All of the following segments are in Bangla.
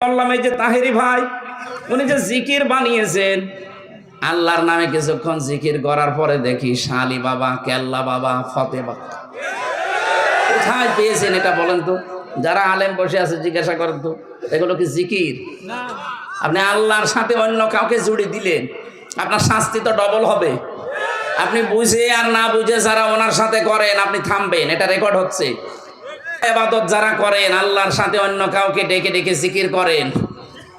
বললাম এই যে তাহেরি ভাই উনি যে জিকির বানিয়েছেন। আল্লাহর নামে কিছুক্ষণ জিকির করার পরে দেখি শালি বাবা কেল্লা বাবা ফতে বাবা। কোথায় পেয়েছেন এটা বলেন তো? যারা আলেম বসে আছে জিজ্ঞাসা করেন তো এগুলো কি জিকির? আপনি আল্লাহর সাথে অন্য কাউকে জুড়ে দিলেন আপনার শাস্তি তো ডবল হবে। আপনি বুঝে আর না বুঝে যারা ওনার সাথে করেন আপনি থামবেন এটা রেকর্ড হচ্ছে। এবাদত যারা করেন, আল্লাহর সাথে অন্য কাউকে ডেকে ডেকে জিকির করেন।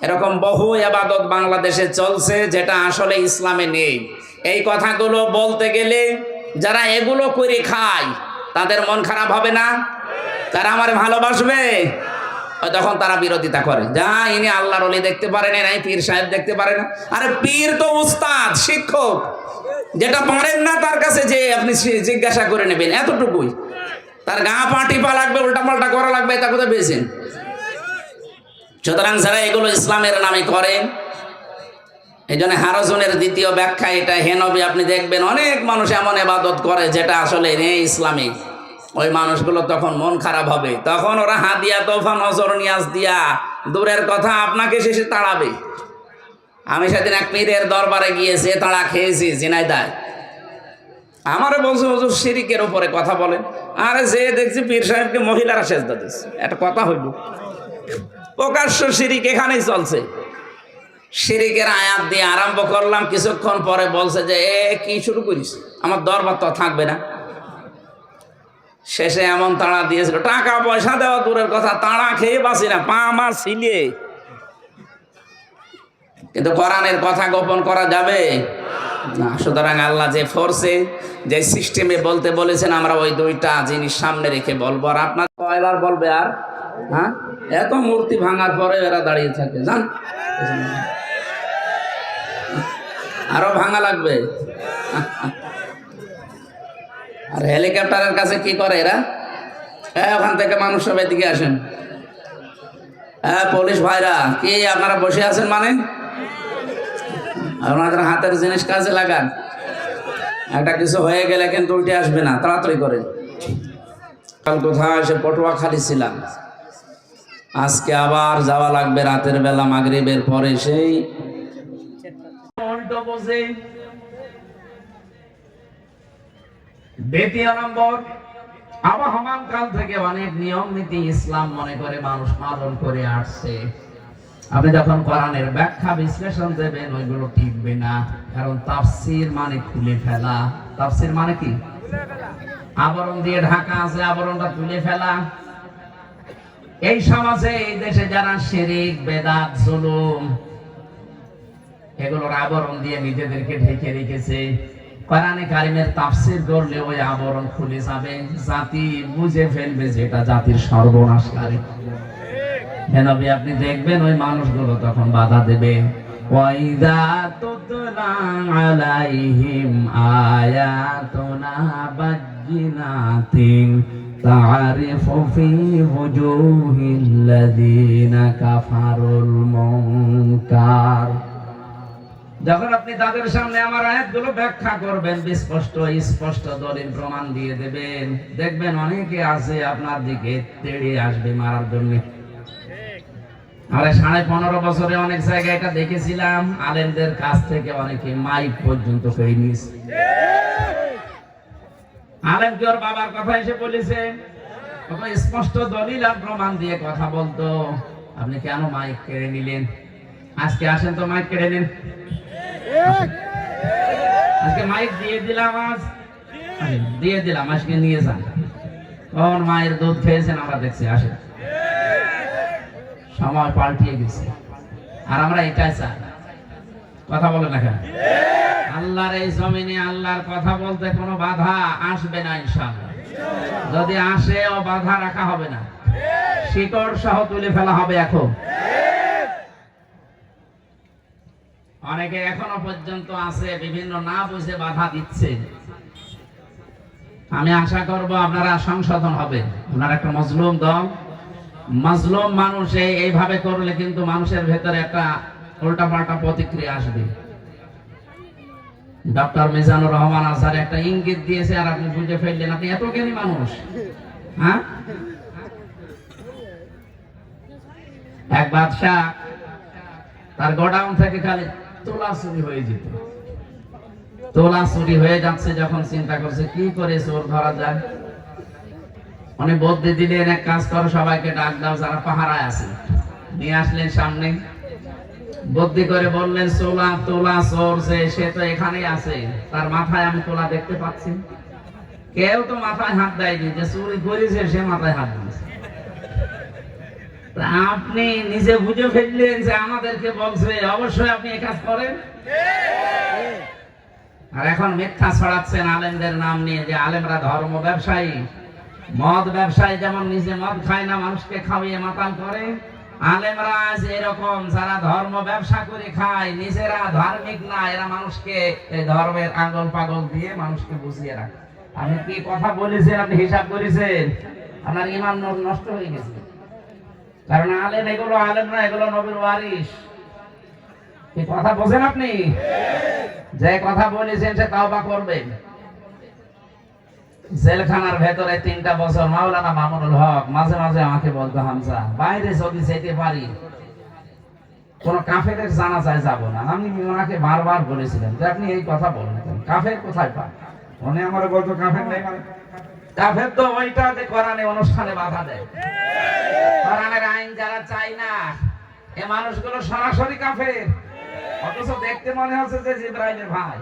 এরকম বহু এবাদত বাংলাদেশে চলছে যেটা আসলে ইসলামে নেই। এই কথাগুলো বলতে গেলে যারা এগুলো করে খায়, তাদের মন খারাপ হবে না? তারা আমার ভালোবাসবে? তখন তারা বিরোধিতা করে। যা, ইনি আল্লাহর অলি দেখতে পারেন নাই পীর সাহেব দেখতে পারে না। আরে পীর তো উস্তাদ, শিক্ষক। যেটা পারেন না তার কাছে যে আপনি জিজ্ঞাসা করে নেবেন, এতটুকুই। তার গা পা লাগবে উল্টা পাল্টা করা লাগবে তা কোথায় পেয়েছেন? সুতরাং যারা এগুলো ইসলামের নামে করেন, এই জন্য হারজনের দ্বিতীয় ব্যাখ্যা এটা। হেনবি আপনি দেখবেন অনেক মানুষ এমন এবাদত করে যেটা আসলে নেই ইসলামী। ওই মানুষগুলো তখন মন খারাপ হবে। তখন ওরা হাদিয়া তোফা, নজর নিয়াজ দিয়া, দূরের কথা আপনাকে শেষে তাড়াবে। আমি সেদিন এক পীরের দরবারে গিয়েছে তাড়া খেয়েছি জিনাইদায় আমারও বলছে হুজুর শিরিকের উপরে কথা বলেন আরে যে দেখছি পীর সাহেবকে মহিলারা সেজদা দিচ্ছে, একটা কথা হইল। প্রকাশ্য শিরিক এখানেই চলছে। শিরিকের আয়াত দিয়ে আরম্ভ করলাম, কিছুক্ষণ পরে বলছে যে, এ, কি শুরু করিস? আমার দরবার তো থাকবে না। শেষে এমন তাড়া দিয়েছিল, টাকা পয়সা দেওয়া দূরের কথা, তাড়া খেয়ে বাসি না, পা আমার সিলিয়ে কিন্তু কোরআনের কথা গোপন করা যাবে? সুতরাং আল্লাহ যে ফোর্সে, যে সিস্টেমে বলতে বলেছেন, আমরা ওই দুইটা জিনিস সামনে রেখে বলব। আর আপনার কয়বার বলবে আর? হ্যাঁ? এত মূর্তি ভাঙার পরে এরা দাঁড়িয়ে থাকে, জান? আরও ভাঙা লাগবে। আর হেলিকপ্টারের কাছে কি করে এরা? হ্যাঁ ওখান থেকে মানুষ সব এদিকে আসেন। হ্যাঁ পুলিশ ভাইরা, কি আপনারা বসে আছেন মানে? আপনাদের হাতের জিনিস কাজে লাগান। একটা কিছু হয়ে গেলে কিন্তু উল্টে আসবে না, তাড়াতাড়ি করে কাল কোথায় এসে পটুয়া খালি ছিলাম। আজকে আবার যাওয়া লাগবে রাতের বেলা মাগরিবের পরে সেই আবহমান কাল থেকে অনেক নিয়ম নীতি ইসলাম মনে করে মানুষ পালন করে আসছে। আপনি যখন কোরআনের ব্যাখ্যা বিশ্লেষণ দেবেন, ওইগুলো টিকবে না। কারণ তাফসির মানে খুলে ফেলা। তাফসির মানে কি? আবরণ দিয়ে ঢাকা আছে, আবরণটা তুলে ফেলা। এই সমাজে, এই দেশে যারা শিরিক, বেদাত, জুলুম, এগুলোর আবরণ দিয়ে নিজেদেরকে ঢেকে রেখেছে। কোরআনে কারিমের তাফসির করলে ওই আবরণ খুলে যাবে। জাতি বুঝে ফেলবে যেটা জাতির সর্বনাশকারী হেনবি আপনি দেখবেন ওই মানুষগুলো তখন বাধা দেবে। যখন আপনি তাদের সামনে আমার আয়াতগুলো ব্যাখ্যা করবেন স্পষ্ট স্পষ্ট দলিল প্রমাণ দিয়ে দেবেন। দেখবেন অনেকে আছে আপনার দিকে তেড়ে আসবে মারার জন্য। আরে সাড়ে পনেরো বছরে অনেক জায়গায় এটা দেখেছিলাম। আলেমদের কাছ থেকে অনেকে মাইক পর্যন্ত পেয়ে নিস আলেম কি ওর বাবার কথা এসে বলেছে? স্পষ্ট দলিল আর প্রমাণ দিয়ে কথা বলতো। আপনি কেন মাইক কেড়ে নিলেন? আজকে আসেন তো মাইক কেড়ে নিন। আজকে মাইক দিয়ে দিলাম আজ। দিয়ে দিলাম, আজকে নিয়ে যান। কখন মায়ের দুধ খেয়েছেন আমরা দেখছি, আসেন। সময় পাল্টিয়ে গেছে আর আমরা এটাই চাই। কথা বলে না আল্লাহর এই জমিনে আল্লাহর কথা বলতে কোনো বাধা আসবে না ইনশাআল্লাহ। যদি আসে, ও বাধা রাখা হবে না। শিকড় সহ তুলে ফেলা হবে এখন। অনেকে এখনও পর্যন্ত আছে, বিভিন্ন না বুঝে বাধা দিচ্ছে। আমি আশা করব আপনারা সংশোধন হবে আপনারা একটা মজলুম দল। মাজলুম মানুষ এইভাবে করলে কিন্তু মানুষের ভেতরে একটা উল্টাপাল্টা প্রতিক্রিয়া আসবে। ডক্টর মিজানুর রহমান আজহার একটা ইঙ্গিত দিয়েছে, আর আপনি বুঝে ফেললেন আপনি এত জ্ঞানী মানুষ। হ্যাঁ? এক বাদশাহ, তার গোডাউন থেকে খালি তোলা চুরি হয়ে যেত। তোলা চুরি হয়ে যাচ্ছে যখন চিন্তা করছে, কি করে চোর ধরা যায়? উনি বদলে দিলেন এক কাজ করো, সবাইকে ডাক দাও, যারা পাহারায় আছে। নিয়ে আসলেন সামনে। বুদ্ধি করে বললেন, সোলা তোলা যে, সে তো এখানেই আছে। তার মাথায় আমি তোলা দেখতে পাচ্ছি। কেউ তো মাথায় হাত দেয়নি, যে চুরি করেছে, সে মাথায় হাত দিয়েছে। আপনি নিজে বুঝে ফেললেন যে আমাদেরকে বলছে, অবশ্যই আপনি এই কাজ করেন। আর এখন মিথ্যা ছড়াচ্ছেন আলেমদের নাম নিয়ে, যে আলেমরা ধর্ম ব্যবসায়ী। মদ ব্যবসায়ী যেমন নিজে মদ খায় না, মানুষকে খাওয়িয়ে মাতাল করে, আলেমরা এরকম, যারা ধর্ম ব্যবসা করে খায়, নিজেরা ধার্মিক না, এরা মানুষকে ধর্মের আঙ্গল পাগল দিয়ে মানুষকে বুঝিয়ে রাখে। আমি কি কথা বলেছেন, আপনি হিসাব করেছেন? আপনার ইমান নষ্ট হয়ে গেছে। কারণ আলেম, এগুলো আলেমরা, এগুলো নবীর ওয়ারিস কথা বোঝেন আপনি? যে কথা বলেছেন সে তাওবা করবেন জেলখানার ভেতরে তিনটা বছর মাওলানা মামুনুল হক মাঝে মাঝে আমাকে বলতো, হামজা, বাইরে যদি যেতে পারি, কোন কাফেরের জানা যায় যাব না। আমি ওনাকে বারবার বলেছিলাম, যে আপনি এই কথা বলেন কাফের কোথায় পান উনি আমার বলতো, কাফের নেই মানে? কাফের তো ওইটা যে কোরআনে অনুষ্ঠানে বাধা দেয়। কোরআনের আইন যারা চায় না, এ মানুষগুলো সরাসরি কাফের। অথচ দেখতে মনে হচ্ছে যে জিব্রাইলের ভাই।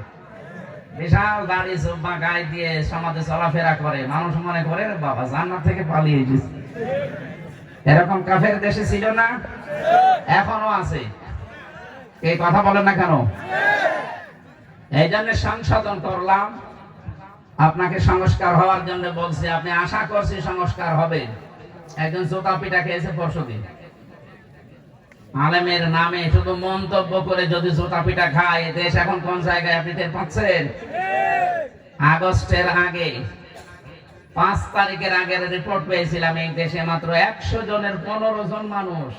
বিশাল দাড়ি জুব্বা গায়ে দিয়ে সমাজে চলাফেরা করে। মানুষ মনে করে বাবা, জান্নাত থেকে পালিয়ে গেছে। এরকম কাফের দেশে ছিল না, এখনও আছে। এই কথা বলেন না কেন? এই জন্য সংশোধন করলাম। আপনাকে সংস্কার হওয়ার জন্য বলছি, আপনি আশা করছি সংস্কার হবে। একজন জোতা পিঠা খেয়েছে পরশু দিন আলেমের নামে শুধু মন্তব্য করে যদি জোতা পিঠা খায়, দেশ এখন কোন জায়গায় আপনি টের পাচ্ছেন? আগস্টের আগে, পাঁচ তারিখের আগের রিপোর্ট পেয়েছিলাম, এই দেশে মাত্র একশো জনের পনেরো জন মানুষ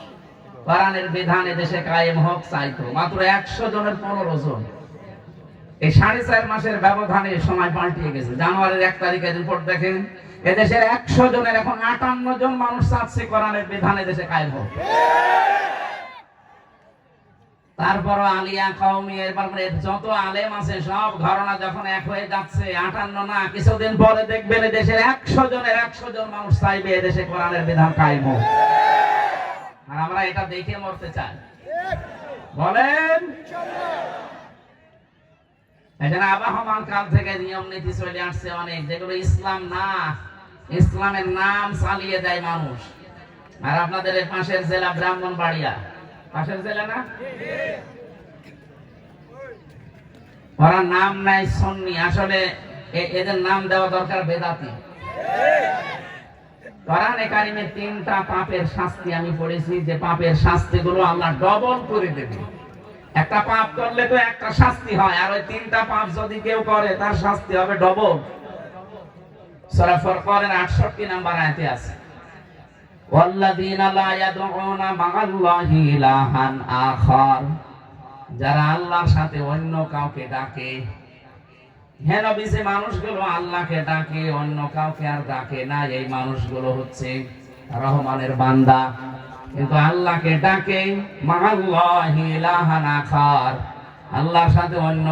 কোরআনের বিধানে দেশে কায়েম হোক চাইতো। মাত্র একশো জনের পনেরো জন। এই সাড়ে চার মাসের ব্যবধানে সময় পাল্টিয়ে গেছে। জানুয়ারির এক তারিখের রিপোর্ট দেখেন এদেশের একশো জনের এখন আটান্ন জন মানুষ চাচ্ছে কোরআনের বিধানে দেশে কায়েম হোক। তারপরও আলিয়া কওমি, এরপর যত আলেম আছে, সব ঘটনা যখন এক হয়ে যাচ্ছে, আটান্ন না, কিছুদিন পরে দেখবেন দেশের একশো জনের একশো জন মানুষ চাইবে এদেশে কোরআনের বিধান কায়েম। আর আমরা এটা দেখে মরতে চাই। বলেন? এখানে আবাহমান কাল থেকে নিয়ম নীতি চলে আসছে অনেক, যেগুলো ইসলাম না, ইসলামের নাম চালিয়ে দেয় মানুষ। আর আপনাদের পাশের জেলা ব্রাহ্মণ ব্রাহ্মণবাড়িয়া না? ওরা নাম নাই সন্নি, আসলে এদের নাম দেওয়া দরকার বেদাতি। তিনটা পাপের শাস্তি আমি পড়েছি, যে পাপের ডবল করে দেবে। একটা পাপ করলে তো একটা শাস্তি হয়, আর ওই তিনটা পাপ যদি কেউ করে, তার শাস্তি হবে ডবল। সূরা ফুরকানের 68 নাম্বার আয়াতে আছে। ওয়াল্লাযীনা লা ইয়াদউনা মা'আল্লাহি ইলাহান আখার যারা আল্লাহর সাথে অন্য কাউকে ডাকে হ্যাঁ মানুষগুলো আল্লাহকে ডাকে, অন্য কাউকে আর ডাকে না, এই মানুষগুলো হচ্ছে রহমানের বান্দা। কিন্তু আল্লাহকে ডাকে আখার। আল্লাহর সাথে অন্য